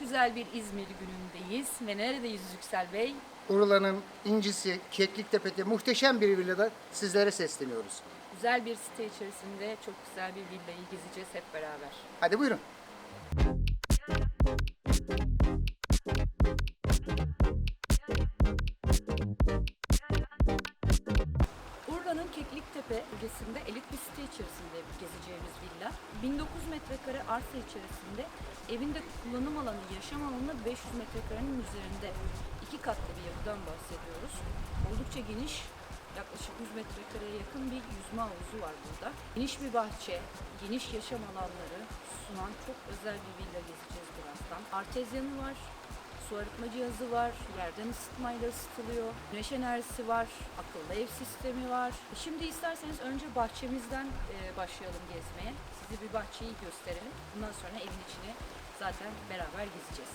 güzel bir İzmir günündeyiz ve neredeyiz Yüksel Bey? Urla'nın incisi Kekliktepe'de muhteşem bir villada sizlere sesleniyoruz. Güzel bir site içerisinde çok güzel bir villayı gezeceğiz hep beraber. Hadi buyurun. Kekliktepe bölgesinde elit bir site içerisinde gezeceğimiz villa. 1900 metrekare arsa içerisinde evinde kullanım alanı, yaşam alanı 500 metrekarenin üzerinde iki katlı bir yapıdan bahsediyoruz. Oldukça geniş, yaklaşık 100 metrekareye yakın bir yüzme havuzu var burada. Geniş bir bahçe, geniş yaşam alanları sunan çok özel bir villa gezeceğiz birazdan. Artezyanı var, Su arıtma cihazı var, yerden ısıtmayla ısıtılıyor, güneş enerjisi var, akıllı ev sistemi var. Şimdi isterseniz önce bahçemizden e, başlayalım gezmeye. Size bir bahçeyi gösterelim. Bundan sonra evin içini zaten beraber gezeceğiz.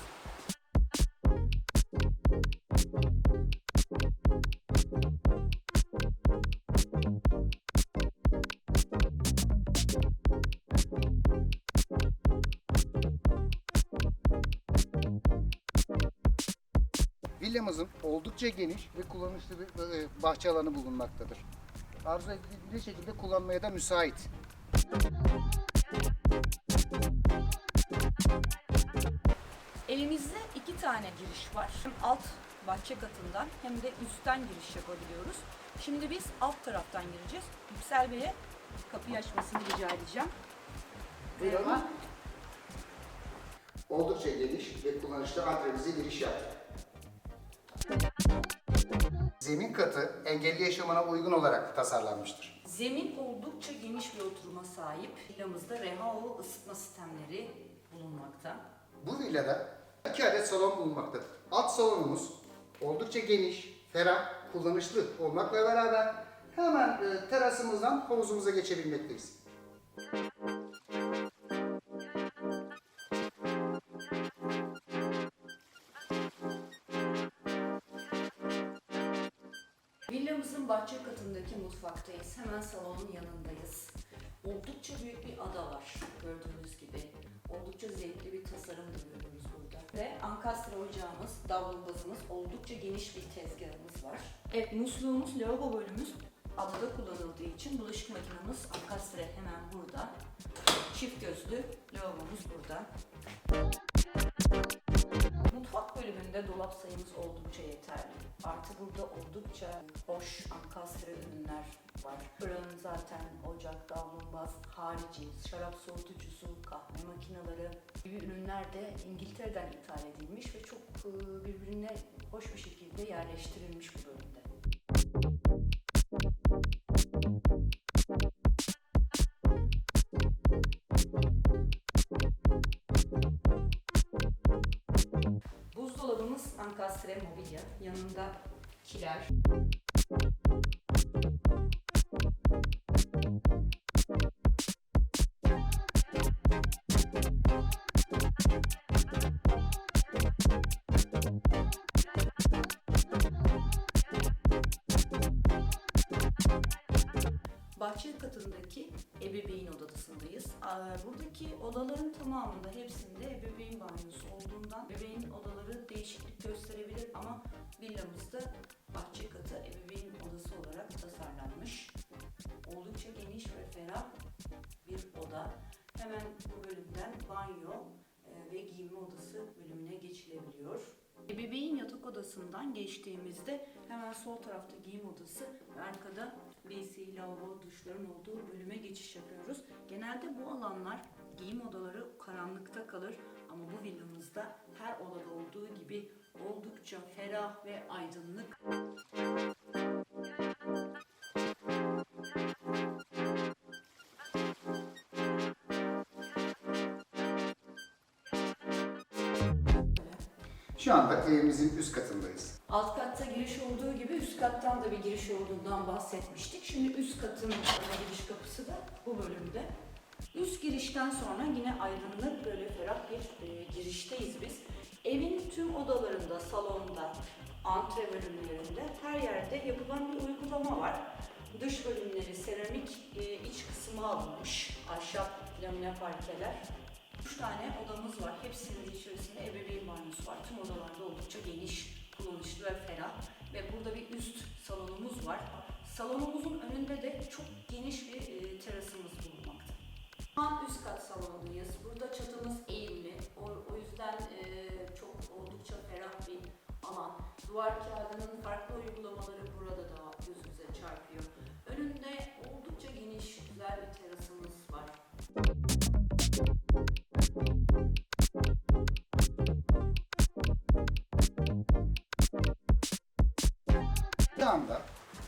Villamızın oldukça geniş ve kullanışlı bir e, bahçe alanı bulunmaktadır. Arzu edildiği şekilde kullanmaya da müsait. Evimizde iki tane giriş var. Hem alt bahçe katından hem de üstten giriş yapabiliyoruz. Şimdi biz alt taraftan gireceğiz. Yüksel Bey'e kapıyı açmasını rica edeceğim. Buyurun. Oldukça geniş ve kullanışlı antremize giriş yaptık. Zemin katı engelli yaşamına uygun olarak tasarlanmıştır. Zemin oldukça geniş bir oturuma sahip. Villamızda RHO ısıtma sistemleri bulunmakta. Bu villada iki adet salon bulunmaktadır. Alt salonumuz oldukça geniş, ferah, kullanışlı olmakla beraber hemen e, terasımızdan havuzumuza geçebilmekteyiz. Villamızın bahçe katındaki mutfaktayız. Hemen salonun yanındayız. Oldukça büyük bir ada var gördüğünüz gibi. Oldukça zevkli bir tasarım görüyoruz burada. Ve ankastre ocağımız, davlumbazımız, oldukça geniş bir tezgahımız var. Evet, musluğumuz, lavabo bölümümüz adada kullanıldığı için bulaşık makinamız ankastre hemen burada. Çift gözlü lavabomuz burada. Mutfak bölümünde dolap sayımız oldukça yeterli. Artı burada oldukça hoş ankastre ürünler var. Buranın zaten ocak, davlumbaz, harici, şarap soğutucusu, kahve makineleri gibi ürünler de İngiltere'den ithal edilmiş ve çok e, birbirine hoş bir şekilde yerleştirilmiş bu bölümde. Yanında kiler. Bahçe katındaki ebeveyn odasındayız. Aa, Buradaki odaların tamamında hepsinde ebeveyn banyosu olduğundan ebeveyn odaları değişiklik gösterebilir ama villamızda bahçe katı ebeveyn odası olarak tasarlanmış. Oldukça geniş ve ferah bir oda. Hemen bu bölümden banyo e, ve giyinme odası bölümüne geçilebiliyor. Ebeveyn yatak odasından geçtiğimizde hemen sol tarafta giyim odası ve arkada WC, lavabo, duşların olduğu bölüme geçiş yapıyoruz. Genelde bu alanlar giyim odaları karanlıkta kalır ama bu villamızda her odada olduğu gibi oldukça ferah ve aydınlık. Şu anda evimizin üst katındayız. Alt katta giriş olduğu gibi üst kattan da bir giriş olduğundan bahsetmiştik. Şimdi üst katın giriş kapısı da bu bölümde. Üst girişten sonra yine aydınlık böyle ferah bir e, girişteyiz biz. Evin tüm odalarında, salonda, antre bölümlerinde her yerde yapılan bir uygulama var. Dış bölümleri seramik, e, iç kısmı alınmış, ahşap lamine parkeler Üç tane odamız var. Hepsinin de içerisinde ebeveyn banyosu var. Tüm odalarda oldukça geniş, kullanışlı ve ferah. Ve burada bir üst salonumuz var. Salonumuzun önünde de çok geniş bir e, terasımız bulunmakta. An üst kat salondayız. Burada çatımız eğimli. O, o yüzden e, çok oldukça ferah bir alan. Duvar kağıdının farklı uygulamaları burada da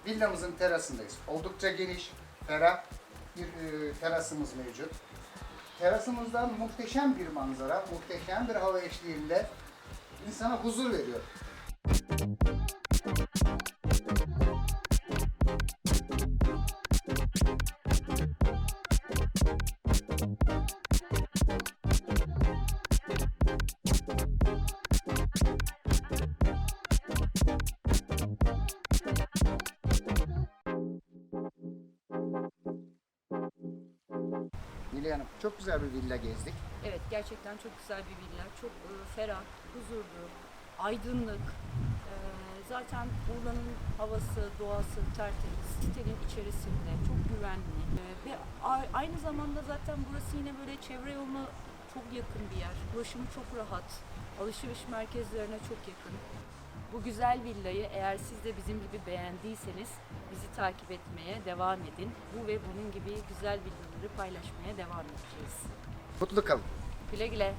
villamızın terasındayız. Oldukça geniş, ferah bir e, terasımız mevcut. Terasımızdan muhteşem bir manzara, muhteşem bir hava eşliğinde insana huzur veriyor. Nilay Hanım, çok güzel bir villa gezdik. Evet gerçekten çok güzel bir villa. Çok e, ferah, huzurlu, aydınlık. E, zaten Urla'nın havası, doğası tertemiz. Sitenin içerisinde çok güvenli. E, ve aynı zamanda zaten burası yine böyle çevre yoluna çok yakın bir yer. Ulaşımı çok rahat. Alışveriş merkezlerine çok yakın. Bu güzel villayı eğer siz de bizim gibi beğendiyseniz bizi takip etmeye devam edin. Bu ve bunun gibi güzel villaları paylaşmaya devam edeceğiz. Mutlu kalın. Güle güle.